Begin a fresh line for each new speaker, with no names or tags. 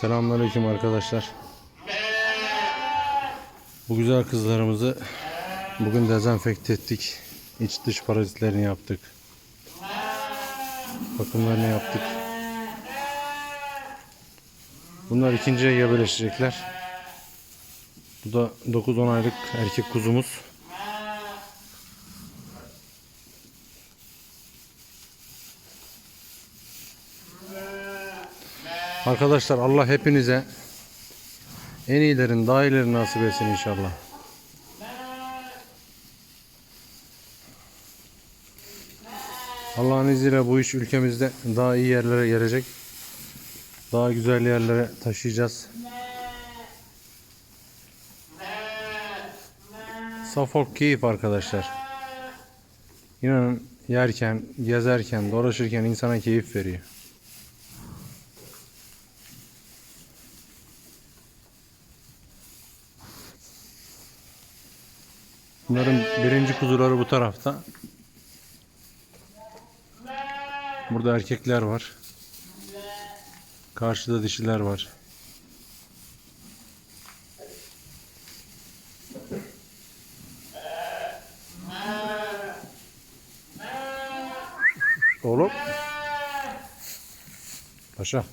Selamünaleyküm arkadaşlar. Bu güzel kızlarımızı bugün dezenfekte ettik. İç dış parazitlerini yaptık. Bakımlarını yaptık. Bunlar ikinciye gebeleşecekler. Bu da 9-10 aylık erkek kuzumuz. Arkadaşlar Allah hepinize en iyilerin daha iyilerini nasip etsin inşallah. Allah'ın izniyle bu iş ülkemizde daha iyi yerlere gelecek. Daha güzel yerlere taşıyacağız. Safok keyif arkadaşlar. İnanın yerken, gezerken, dolaşırken insana keyif veriyor. Bunların birinci kuzuları bu tarafta. Burada erkekler var. Karşıda dişiler var. Oğlum. Paşa.